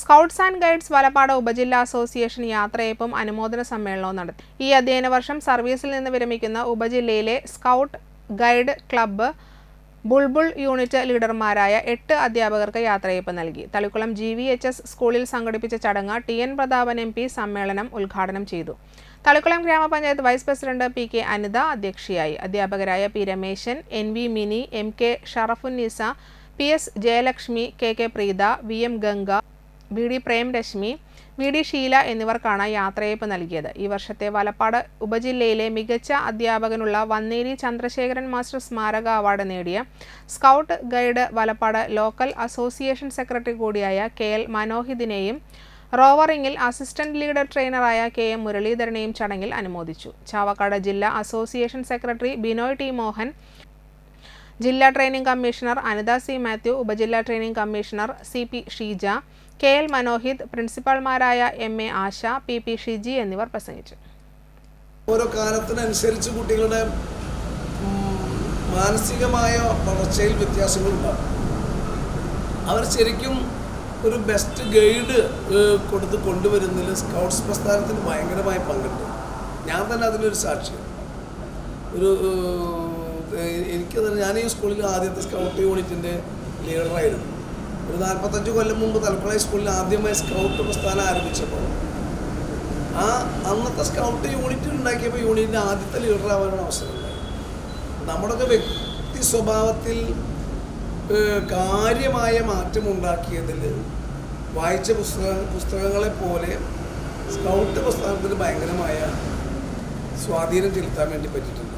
Scouts and guides Valappad ഉപജില്ലാ association യാത്രയപ്പും അനുമോദന സമ്മേളനവും നടത്തി. ഈ അധ്യയന വർഷം സർവീസിൽ നിന്ന് വിരമിക്കുന്ന ഉപജില്ലയിലെ scout guide club Bulbul unit ലീഡർമാരായ എട്ട് അധ്യാപകർക്ക് യാത്രയപ്പ് നൽകി. Thalikulam G V H S സ്കൂളിൽ സംഘടിപ്പിച്ച ചടങ്ങ് T N Prathapan M P സമ്മേളനം ഉദ്ഘാടനം ചെയ്തു. തളിക്കുളം ഗ്രാമപഞ്ചായത്ത് vice president P K Anitha അധ്യക്ഷയായി. അധ്യാപകരായ P Rameshan N V Mini M K Sharafunnisa P S Jayalakshmi K K Preetha V M Ganga V D Premrashmi V D Sheela എന്നിവർക്കാണ് യാത്രയയപ്പ് നൽകിയത്. ഈ വർഷത്തെ വലപ്പാട് ഉപജില്ലയിലെ മികച്ച അധ്യാപകനുള്ള വന്നേരി ചന്ദ്രശേഖരൻ മാസ്റ്റർ സ്മാരക അവാർഡ് നേടിയ scout guide Valappad local association secretary കൂടിയായ കെ എൽ മനോഹിദിനെയും റോവറിംഗിൽ അസിസ്റ്റന്റ് ലീഡർ ട്രെയിനറായ കെ എം മുരളീധരനെയും ചടങ്ങിൽ അനുമോദിച്ചു. ചാവക്കാട് ജില്ലാ association secretary Binoy T Mohan ജില്ലാ training commissioner Anitha C Mathew ഉപജില്ലാ training commissioner C P Sheeja K L Manohith പ്രിൻസിപ്പാൾമാരായ M A Asha P P Shiji എന്നിവർ പ്രസംഗിച്ചു. ഓരോ കാലത്തിനനുസരിച്ച് കുട്ടികളുടെ മാനസികമായ വളർച്ചയിൽ വ്യത്യാസങ്ങളുണ്ടാകും അവർ ശരിക്കും ഒരു ബെസ്റ്റ് ഗൈഡ് കൊടുത്ത് കൊണ്ടുവരുന്നതിൽ സ്കൗട്ട്സ് പ്രസ്ഥാനത്തിന് ഭയങ്കരമായ പങ്കുണ്ട്. ഞാൻ തന്നെ അതിനൊരു സാക്ഷിയാണ്. ഒരു എനിക്ക് ഞാൻ ഈ സ്കൂളിൽ ആദ്യത്തെ സ്കൗട്ട് യൂണിറ്റിന്റെ ലീഡറായിരുന്നു ഒരു നാൽപ്പത്തഞ്ച് കൊല്ലം മുമ്പ് തലപ്പുഴ സ്കൂളിൽ ആദ്യമായി സ്കൗട്ട് പ്രസ്ഥാനം ആരംഭിച്ചപ്പോൾ ആ അന്നത്തെ സ്കൗട്ട് യൂണിറ്റ് ഉണ്ടാക്കിയപ്പോൾ യൂണിറ്റിന്റെ ആദ്യത്തെ ലീഡർ ആവാനുള്ള അവസരം ഉണ്ടായി. നമ്മുടെയൊക്കെ വ്യക്തി സ്വഭാവത്തിൽ കാര്യമായ മാറ്റം ഉണ്ടാക്കിയതിൽ വായിച്ച പുസ്തക പുസ്തകങ്ങളെ പോലെ സ്കൗട്ട് പ്രസ്ഥാനത്തിന് ഭയങ്കരമായ സ്വാധീനം ചെലുത്താൻ വേണ്ടി പറ്റിയിട്ടുണ്ട്.